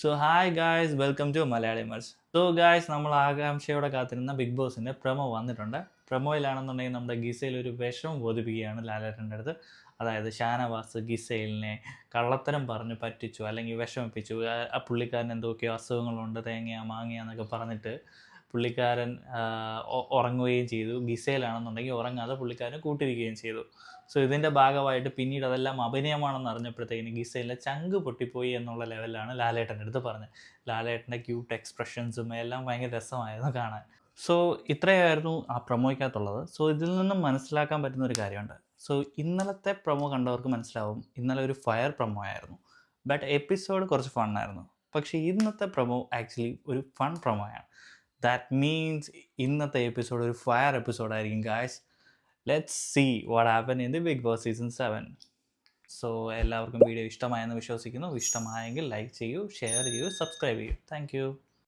So hi guys welcome to Malayali mals so guys നമ്മൾ ആകാംക്ഷയോടെ കാത്തിരുന്ന ബിഗ് ബോസിന്റെ പ്രമോ വന്നിട്ടുണ്ട്. പ്രമോയിലാണെന്നുണ്ടെങ്കിൽ നമ്മുടെ ഗിസയിൽ ഒരു വിഷമം ബോധിപ്പിക്കുകയാണ് ലാലേട്ടന്റെ അടുത്ത്. അതായത് ഷാനവാസ് ഗിസൈലിനെ കള്ളത്തരം പറഞ്ഞ് പറ്റിച്ചു അല്ലെങ്കിൽ വിഷമിപ്പിച്ചു. ആ- പുള്ളിക്കാരൻ എന്തൊക്കെയോ അസുഖങ്ങളുണ്ട് തേങ്ങയാ മാങ്ങ എന്നൊക്കെ പറഞ്ഞിട്ട് പുള്ളിക്കാരൻ ഉറങ്ങുകയും ചെയ്തു. ഗിസയിലാണെന്നുണ്ടെങ്കിൽ ഉറങ്ങാതെ പുള്ളിക്കാരൻ കൂട്ടിരിക്കുകയും ചെയ്തു. സോ ഇതിന്റെ ഭാഗമായിട്ട് പിന്നീട് അതെല്ലാം അഭിനയമാണെന്ന് അറിഞ്ഞപ്പോഴത്തേക്കിന് ഗിസയിലെ ചങ്ക് പൊട്ടിപ്പോയി എന്നുള്ള ലെവലാണ് ലാലേട്ടന്റെ അടുത്ത് പറഞ്ഞത്. ലാലേട്ടന്റെ ക്യൂട്ട് എക്സ്പ്രഷൻസും എല്ലാം ഭയങ്കര രസമായിരുന്നു കാണാൻ. സോ ഇത്രയായിരുന്നു ആ പ്രൊമോയ്ക്കകത്തുള്ളത്. സോ ഇതിൽ നിന്നും മനസ്സിലാക്കാൻ പറ്റുന്ന ഒരു കാര്യമുണ്ട്. സോ ഇന്നലത്തെ പ്രൊമോ കണ്ടവർക്ക് മനസ്സിലാവും. ഇന്നലെ ഒരു ഫയർ പ്രൊമോ ആയിരുന്നു. ബട്ട് എപ്പിസോഡ് കുറച്ച് ഫണ്ണായിരുന്നു പക്ഷേ ഇന്നത്തെ പ്രൊമോ ആക്ച്വലി ഒരു ഫൺ പ്രൊമോ ആണ്. ദാറ്റ് മീൻസ് ഇന്നത്തെ എപ്പിസോഡ് ഒരു fire എപ്പിസോഡായിരിക്കും guys let's see what happen in the big boss season seven so എല്ലാവർക്കും വീഡിയോ ഇഷ്ടമായെന്ന് വിശ്വസിക്കുന്നു. ഇഷ്ടമായെങ്കിൽ ലൈക്ക് ചെയ്യൂ ഷെയർ ചെയ്യൂ സബ്സ്ക്രൈബ് ചെയ്യൂ. Thank you